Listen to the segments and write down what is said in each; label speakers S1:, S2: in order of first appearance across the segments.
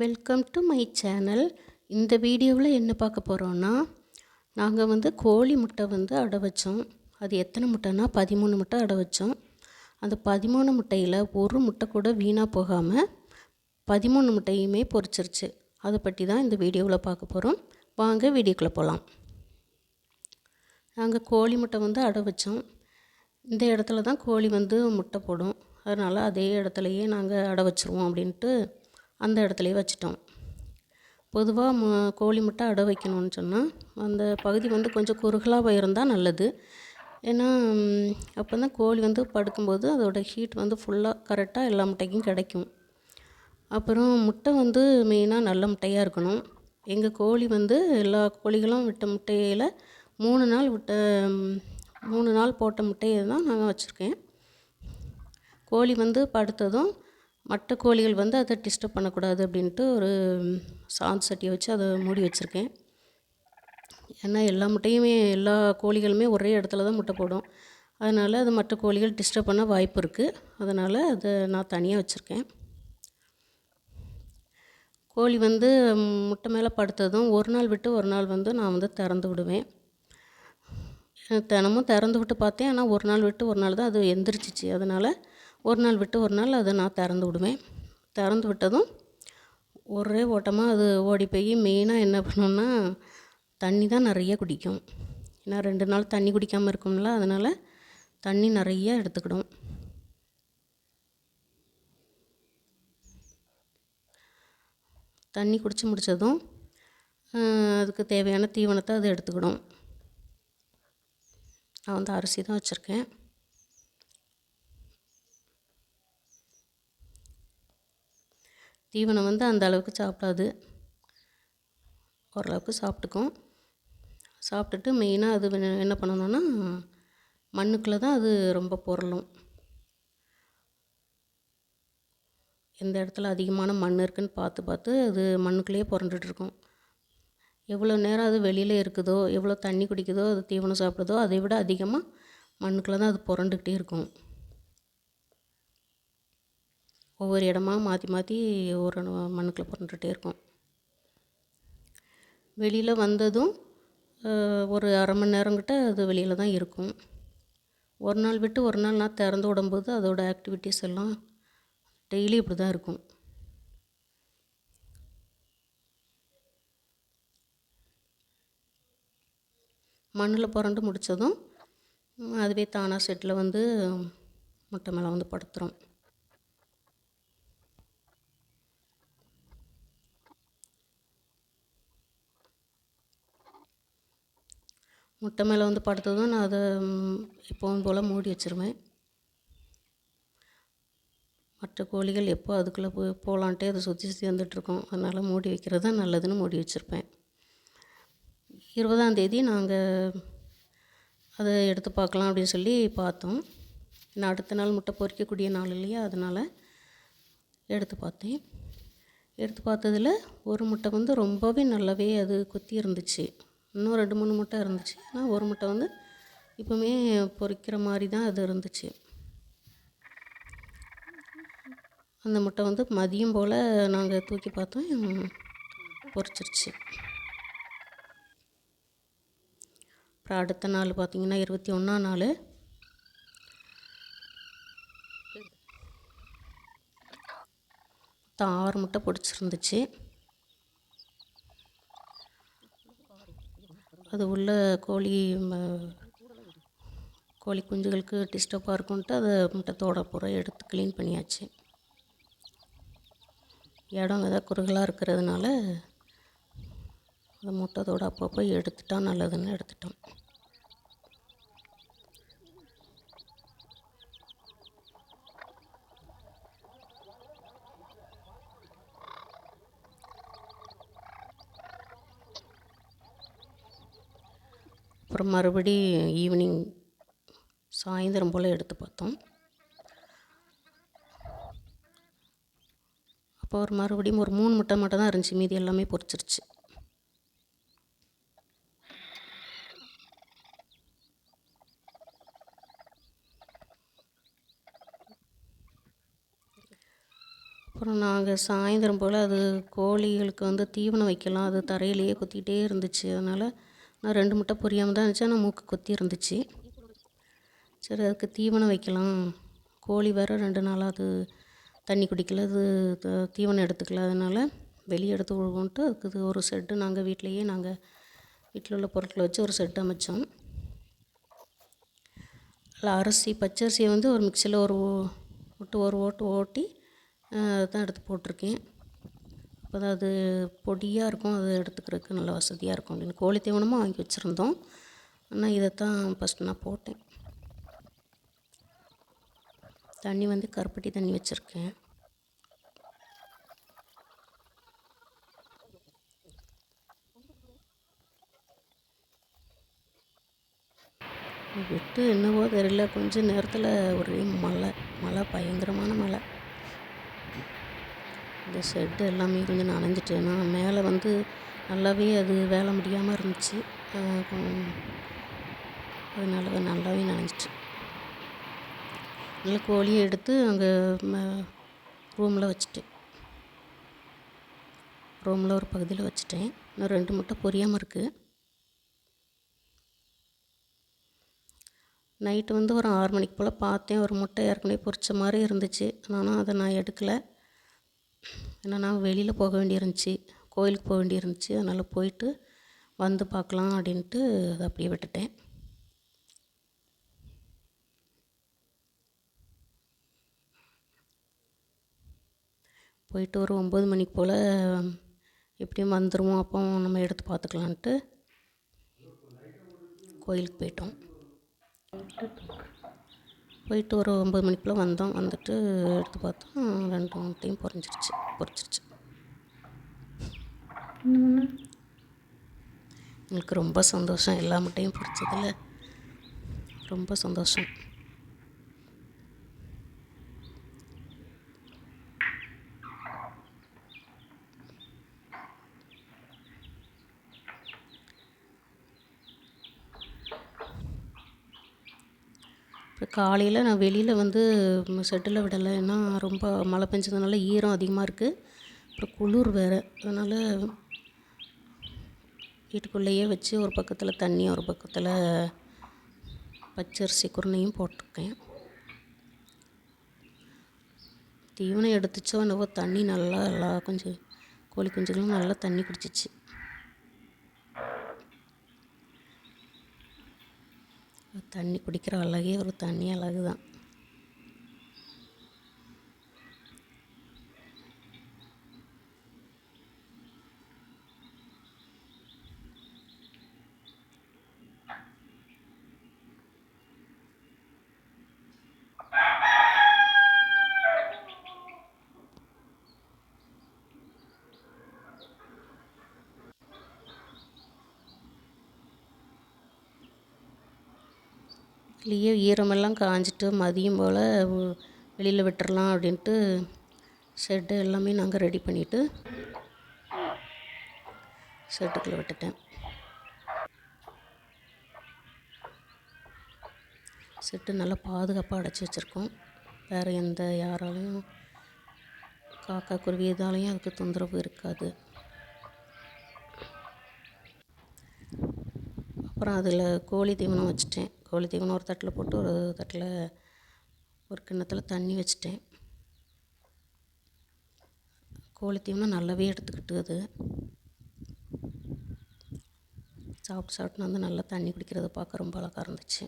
S1: Welcome to my channel இந்த வீடியோவில் என்ன பார்க்க போகிறோன்னா நாங்கள் வந்து கோழி முட்டை வந்து அடை வச்சோம். அது எத்தனை முட்டைனா பதிமூணு முட்டை அடை வச்சோம். அந்த பதிமூணு முட்டையில் ஒரு முட்டை கூட வீணாக போகாமல் பதிமூணு முட்டையுமே பொரிச்சிருச்சு. அதை பற்றி தான் இந்த வீடியோவில் பார்க்க போகிறோம் வாங்க வீடியோக்குள்ளே போகலாம் நாங்கள் கோழி முட்டை வந்து அடை வச்சோம். இந்த இடத்துல தான் கோழி வந்து முட்டை போடும். அதனால் அதே இடத்துலையே நாங்கள் அடை வச்சுருவோம் அப்படின்ட்டு அந்த இடத்துலையே வச்சிட்டோம். பொதுவாக ம கோழி முட்டை அடை வைக்கணும்னு சொன்னால் அந்த பகுதி வந்து கொஞ்சம் குறுகலாக இருந்தால் நல்லது. ஏன்னா அப்போ தான் கோழி வந்து படுக்கும்போது அதோட ஹீட் வந்து ஃபுல்லாக கரெக்டாக எல்லா முட்டைக்கும் கிடைக்கும். அப்புறம் முட்டை வந்து மெயினாக நல்ல முட்டையாக இருக்கணும். எங்கள் கோழி வந்து எல்லா கோழிகளும் விட்ட முட்டையில் மூணு நாள் விட்ட மூணு நாள் போட்ட முட்டையை தான் நாங்கள் வச்சுருக்கேன். கோழி வந்து படுத்ததும் மற்ற கோழிகள் வந்து அதை டிஸ்டர்ப் பண்ணக்கூடாது அப்படின்ட்டு ஒரு சாந்து சட்டியை வச்சு அதை மூடி வச்சுருக்கேன். ஏன்னா எல்லா முட்டையுமே எல்லா கோழிகளுமே ஒரே இடத்துல தான் முட்டை போடும். அதனால் அது மற்ற கோழிகள் டிஸ்டர்ப் பண்ண வாய்ப்பு இருக்குது அதனால் அதை நான் தனியாக வச்சுருக்கேன். கோழி வந்து முட்டை மேலே படுத்ததும் ஒரு நாள் விட்டு ஒரு நாள் வந்து நான் வந்து திறந்து விடுவேன். தினமும் திறந்து விட்டு பார்த்தேன். ஆனால் ஒரு நாள் விட்டு ஒரு நாள் தான் அது எந்திரிச்சிச்சு. அதனால் ஒரு நாள் விட்டு ஒரு நாள் அதை நான் திறந்து விடுவேன். திறந்து விட்டதும் ஒரே ஓட்டமாக அது ஓடி போய் மெயினாக என்ன பண்ணுன்னா தண்ணி தான் நிறைய குடிக்கும். ஏன்னா ரெண்டு நாள் தண்ணி குடிக்காமல் இருக்கும்ல அதனால் தண்ணி நிறைய எடுத்துக்கிடும். தண்ணி குடித்து முடித்ததும் அதுக்கு தேவையான தீவனத்தை அது எடுத்துக்கிடும். நான் வந்து அரிசி தான் வச்சுருக்கேன். தீவனம் வந்து அந்த அளவுக்கு சாப்பிடாது. ஓரளவுக்கு சாப்பிட்டுக்கும். சாப்பிட்டுட்டு மெயினாக அது என்ன பண்ணணுன்னா மண்ணுக்குள்ளே தான் அது ரொம்ப பொருளும். எந்த இடத்துல அதிகமான மண் இருக்குதுன்னு பார்த்து பார்த்து அது மண்ணுக்குள்ளேயே புரண்டுட்ருக்கும் எவ்வளோ நேரம் அது வெளியில் இருக்குதோ எவ்வளோ தண்ணி குடிக்குதோ அது தீவனம் சாப்பிடுதோ அதை விட அதிகமாக மண்ணுக்குள்ளே தான் அது புரண்டுக்கிட்டே இருக்கும். ஒவ்வொரு இடமா மாற்றி மாற்றி ஒரு மண்ணுக்குள்ளே புரண்டுகிட்டே இருக்கும். வெளியில் வந்ததும் ஒரு அரை மணி நேரங்கிட்ட அது வெளியில் தான் இருக்கும். ஒரு நாள் விட்டு ஒரு நாள் நான் திறந்து விடும்போது அதோட ஆக்டிவிட்டீஸ் எல்லாம் டெய்லி இப்படி தான் இருக்கும். மண்ணில் புரண்டு முடித்ததும் அதுவே தானாக செட்டில் வந்து முட்டை மேலே வந்து படுத்துரும். முட்டை மேலே வந்து படுத்ததும் நான் அதை எப்போவும் போல் மூடி வச்சுருவேன். மற்ற கோழிகள் எப்போ அதுக்குள்ளே போய் போகலான்ட்டே அதை சுற்றி சுற்றி வந்துட்டுருக்கோம். அதனால் மூடி வைக்கிறது தான் நல்லதுன்னு மூடி வச்சுருப்பேன். இருபதாந்தேதி நாங்கள் அதை எடுத்து பார்க்கலாம் அப்படின்னு சொல்லி பார்த்தோம். நான் அடுத்த நாள் முட்டை பொறிக்கக்கூடிய நாள் இல்லையா? அதனால் எடுத்து பார்த்தேன். எடுத்து பார்த்ததில் ஒரு முட்டை வந்து ரொம்பவே நல்லாவே அது கொத்தி இருந்துச்சு. இன்னும் ரெண்டு மூணு முட்டை இருந்துச்சு. ஆனால் ஒரு முட்டை வந்து இப்போவுமே பொறிக்கிற மாதிரி தான் அது இருந்துச்சு. அந்த முட்டை வந்து மதியம் போல் நாங்கள் தூக்கி பார்த்தோம். பொறிச்சிருச்சு. அப்புறம் அடுத்த நாள் பார்த்திங்கன்னா இருபத்தி ஒன்றாம் நாள். மொத்தம் ஆறு முட்டை பிடிச்சிருந்துச்சு. அது உள்ள கோழி கோழி குஞ்சுகளுக்கு டிஸ்டர்பாக இருக்கும்ன்ட்டு அதை முட்டத்தோட பூரா எடுத்து க்ளீன் பண்ணியாச்சு. இடம் எதாவது குறுகலாக இருக்கிறதுனால அந்த முட்டத்தோட அப்பப்போ எடுத்துட்டா நல்லதுன்னு எடுத்துட்டோம். அப்புறம் மறுபடி ஈவினிங் சாயந்தரம் போல் எடுத்து பார்த்தோம். அப்போ ஒரு மறுபடியும் ஒரு மூணு முட்டை மட்டும் தான் இருந்துச்சு. மீதி எல்லாமே பொரிச்சிருச்சு. அப்புறம் நாங்கள் சாயந்தரம் போல் அது கோழிகளுக்கு வந்து தீவனம் வைக்கலாம். அது தரையிலேயே குத்திக்கிட்டே இருந்துச்சு. அதனால் நான் ரெண்டு முட்டை பொரியாமல் தான் இருந்துச்சு. ஆனால் மூக்கு கொத்தி இருந்துச்சு. சரி அதுக்கு தீவனம் வைக்கலாம். கோழி வேறு ரெண்டு நாளாக அது தண்ணி குடிக்கல. அது த- தீவனம் எடுத்துக்கல. அதனால் வெளியே எடுத்து விழுவோன்ட்டு அதுக்கு இது ஒரு செட்டு நாங்கள் வீட்டிலையே நாங்கள் வீட்டில் உள்ள பொருட்களை வச்சு ஒரு செட்டு அமைச்சோம். அதில் அரிசி பச்சரிசியை வந்து ஒரு மிக்சியில் ஒரு விட்டு ஒரு ஓட்டு ஓட்டி தான் எடுத்து போட்டிருக்கேன். அப்போ தான் அது பொடியாக இருக்கும் அதை எடுத்துக்கிறதுக்கு நல்ல வசதியாக இருக்கும் அப்படின்னு கோழி தீவனமும் வாங்கி வச்சுருந்தோம். ஆனால் இதைத்தான் ஃபஸ்ட்டு நான் போட்டேன். தண்ணி வந்து கருப்பட்டி தண்ணி வச்சுருக்கேன். விட்டு என்னவோ தெரியல. கொஞ்ச நேரத்தில் ஒரே மழை மழை பயங்கரமான மழை. இந்த ஷெட்டு எல்லாமே கொஞ்சம் நனைஞ்சிட்டு நான் மேலே வந்து நல்லாவே அது வேலை முடியாமல் இருந்துச்சு. அதனால நல்லாவே நனைஞ்சிட்டு நல்லா கோழியை எடுத்து அங்கே ரூமில் வச்சுட்டேன் ரூமில் ஒரு பகுதியில் வச்சுட்டேன். இன்னும் ரெண்டு முட்டை பொரியாமல் இருக்குது நைட்டு வந்து ஒரு ஆறு மணிக்கு போல் பார்த்தேன். ஒரு முட்டை ஏற்கனவே பொரித்த மாதிரி இருந்துச்சு. ஆனால் அதை நான் எடுக்கலை. ஏன்னா நான் வெளியில் போக வேண்டியிருந்துச்சி கோயிலுக்கு போக வேண்டியிருந்துச்சி அதனால் போயிட்டு வந்து பார்க்கலாம் அப்படின்ட்டு அதை அப்படியே விட்டுட்டேன். போயிட்டு ஒரு ஒம்பது மணிக்கு போல் எப்படியும் வந்துடுவோம் அப்போ நம்ம எடுத்து பார்த்துக்கலான்ட்டு கோயிலுக்கு போயிட்டோம். போயிட்டு ஒரு ஒம்பது மணிக்குள்ளே வந்தோம். வந்துட்டு எடுத்து பார்த்தோம் ரெண்டு முட்டையும் பொரிஞ்சிருச்சு பொரிச்சிருச்சு. எங்களுக்கு ரொம்ப சந்தோஷம். எல்லா முட்டையும் பொரிச்சதில் ரொம்ப சந்தோஷம். காலையில் நான் வெளியில் வந்து ஷெட்டில் விடலை. ஏன்னா ரொம்ப மழை பெஞ்சதுனால ஈரம் அதிகமாக இருக்குது அப்புறம் குளிர் வேறு. அதனால் வீட்டுக்குள்ளேயே வச்சு ஒரு பக்கத்தில் தண்ணி ஒரு பக்கத்தில் பச்சரிசி குருணையும் போட்டிருக்கேன். தீவனம் எடுத்துச்சோ என்னவோ தண்ணி நல்லா எல்லா கொஞ்சம் கோழி குஞ்சுகளும் நல்லா தண்ணி குடிச்சிச்சு. தண்ணி குடிக்கிற அழகே ஒரு தண்ணி அழகு தான் இதுலேயே ஈரமெல்லாம் காஞ்சிட்டு மதியம் போல் வெளியில் விட்டுறலாம் அப்படின்ட்டு ஷெட்டு எல்லாமே நாங்கள் ரெடி பண்ணிவிட்டு ஷெட்டுக்குள்ளே விட்டுட்டேன். ஷெட்டு நல்லா பாதுகாப்பாக அடைச்சி வச்சுருக்கோம். வேறு எந்த யாராலையும் காக்கா குருவி இதாலையும் அதுக்கு தொந்தரவு இருக்காது. அப்புறம் அதில் கோழி தீவனம் வச்சுட்டேன். கோழி தீவனம் ஒரு தட்டில் போட்டு ஒரு தட்டில் ஒரு கிண்ணத்தில் தண்ணி வச்சுட்டேன். கோழி தீவனம் நல்லாவே எடுத்துக்கிட்டு அது. சாப்பிட்டு சாப்பிட்டு வந்து நல்லா தண்ணி குடிக்கிறத பார்க்க ரொம்ப அழகாக இருந்துச்சு.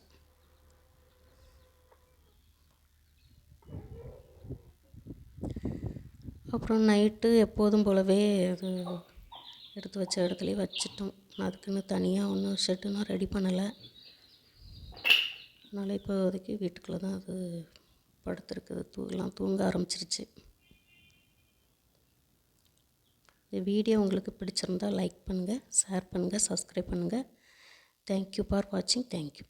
S1: அப்புறம் நைட்டு எப்போதும் போலவே அது எடுத்து வச்ச இடத்துலையே வச்சிட்டோம். அதுக்குன்னு தனியாக ஒன்றும் ஷெட்டுலாம் ரெடி பண்ணலை. அதனால் இப்போதைக்கு வீட்டுக்குள்ளே தான் அது படுத்துருக்குது. தூ தூங்க ஆரம்பிச்சிருச்சு. இந்த வீடியோ உங்களுக்கு பிடிச்சிருந்தா லைக் பண்ணுங்கள் ஷேர் பண்ணுங்கள் சப்ஸ்கிரைப் பண்ணுங்கள் தேங்க்யூ ஃபார் வாட்சிங் தேங்க்யூ